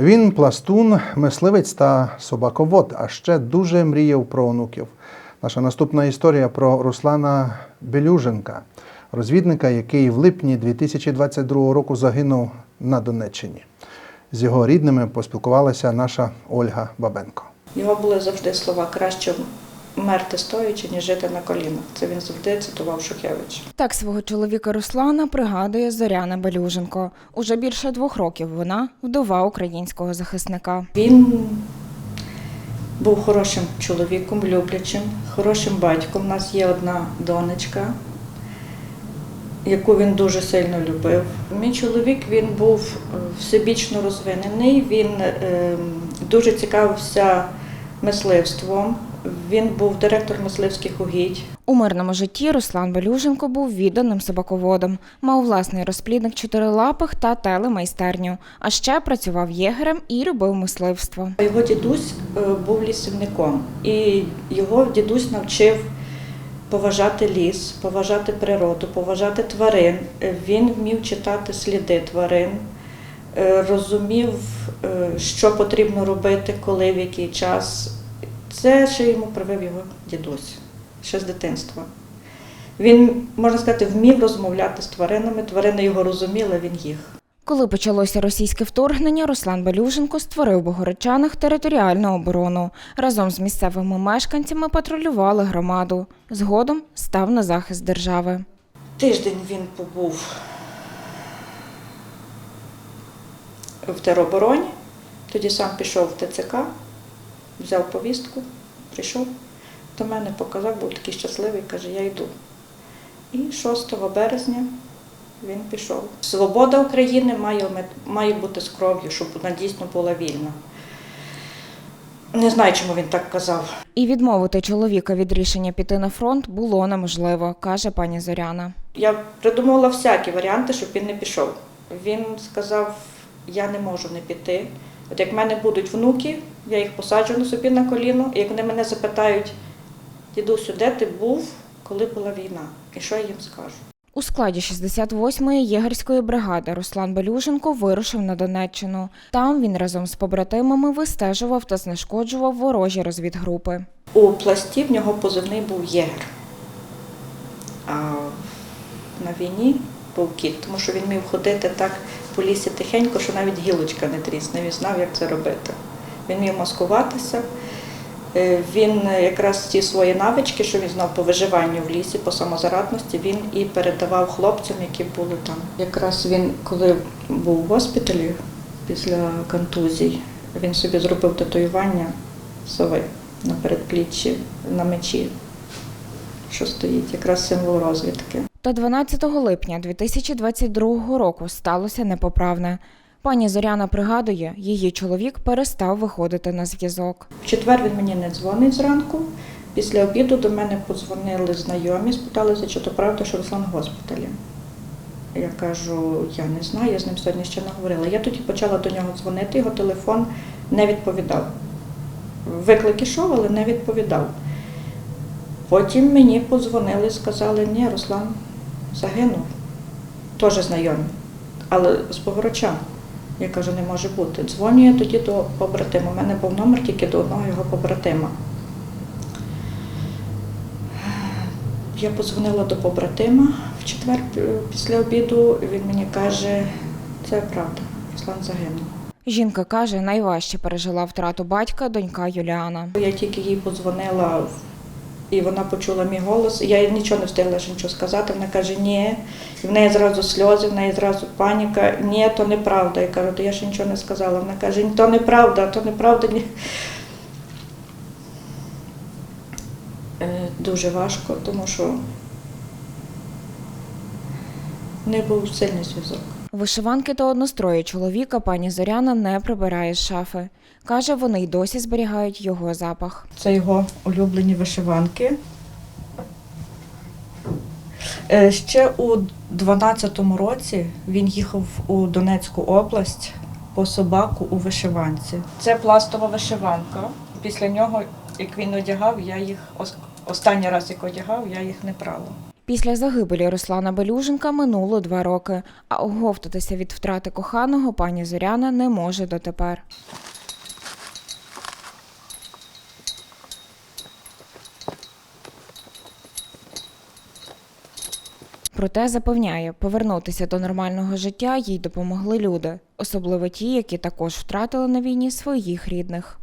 Він пластун, мисливець та собаковод, а ще дуже мріяв про онуків. Наша наступна історія про Руслана Белюженка, розвідника, який в липні 2022 року загинув на Донеччині. З його рідними поспілкувалася наша Ольга Бабенко. Його були завжди слова краще мерти стоячи, ніж жити на колінах. Це він завжди цитував Шухевич. Так свого чоловіка Руслана пригадує Зоряна Белюженко. Уже більше двох років вона вдова українського захисника. Він був хорошим чоловіком, люблячим, хорошим батьком. У нас є одна донечка, яку він дуже сильно любив. Мій чоловік він був е, всебічно розвинений, він е, дуже цікавився мисливством. Він був директор мисливських угідь. У мирному житті Руслан Белюженко був відданим собаководом, мав власний розплідник чотирилапих та телемайстерню, а ще працював єгерем і любив мисливство. Його дідусь е, був лісівником, і його дідусь навчив поважати ліс, поважати природу, поважати тварин. Е, Він вмів читати сліди тварин, е, розумів, що потрібно робити, коли в який час. Це ще йому привив його дідусь ще з дитинства. Він, можна сказати, вмів розмовляти з тваринами, тварини його розуміли, він їх. Коли почалося російське вторгнення, Руслан Белюженко створив Богородчанах територіальну оборону. Разом з місцевими мешканцями патрулювали громаду. Згодом став на захист держави. Тиждень він побув в теробороні, тоді сам пішов в ТЦК, взяв повістку, прийшов до мене, показав, був такий щасливий, каже, я йду. І 6 березня він пішов. Свобода України має, має бути з кров'ю, щоб вона дійсно була вільна. Не знаю, чому він так казав. І відмовити чоловіка від рішення піти на фронт було неможливо, каже пані Зоряна. Я придумувала всякі варіанти, щоб він не пішов. Він сказав, я не можу не піти. От як в мене будуть внуки, я їх посаджу на собі на коліно, і як вони мене запитають, дідусю, де ти був, коли була війна? І що я їм скажу? У складі 68-ї єгерської бригади Руслан Белюженко вирушив на Донеччину. Там він разом з побратимами вистежував та знешкоджував ворожі розвідгрупи. У пласті в нього позивний був єгер. А на війні був тому що він міг ходити так по лісі тихенько, що навіть гілочка не трісне. Він знав, як це робити. Він міг маскуватися. Е, Він якраз ті свої навички, що він знав по виживанню в лісі, по самозарадності, він і передавав хлопцям, які були там. Якраз він, коли був в госпіталі після контузій, він собі зробив татуювання сови на передпліччі, на мечі, що стоїть, якраз символ розвідки. Та 12 липня 2022 року сталося непоправне. Пані Зоряна пригадує, її чоловік перестав виходити на зв'язок. В четвер він мені не дзвонить зранку. Після обіду до мене подзвонили знайомі, спиталися, чи то правда, що Руслан в госпіталі. Я кажу, я не знаю, я з ним сьогодні ще не говорила. Я тоді почала до нього дзвонити, його телефон не відповідав. Виклик ішов, але не відповідав. Потім мені подзвонили сказали, ні, Руслан загинув. Теж знайомі, але з Богородчан. Я кажу, не може бути. Дзвоню я тоді до побратима. У мене був номер тільки до одного його побратима. Я подзвонила до побратима в четвер е, після обіду. Він мені каже, це правда, Руслан загинув. Жінка каже, найважче пережила втрату батька донька Юліана. Я тільки їй подзвонила, і вона почула мій голос. Я їй нічого не встигла ще нічого сказати. Вона каже, ні. І в неї зразу сльози, в неї зразу паніка. Ні, то неправда. Я кажу, то я ще нічого не сказала. Вона каже, то неправда, то неправда. Ні. Е, Дуже важко, тому що не був сильний зв'язок. Вишиванки та однострої чоловіка пані Зоряна не прибирає з шафи. Каже, вони й досі зберігають його запах. Це його улюблені вишиванки. Е, Ще у 12-му році він їхав у Донецьку область по собаку у вишиванці. Це пластова вишиванка. Після нього, як він одягав, я їх останній раз, як одягав, я їх не прала. Після загибелі Руслана Белюженка минуло два роки, а оговтатися від втрати коханого пані Зоряна не може дотепер. Проте запевняє, повернутися до нормального життя їй допомогли люди, особливо ті, які також втратили на війні своїх рідних.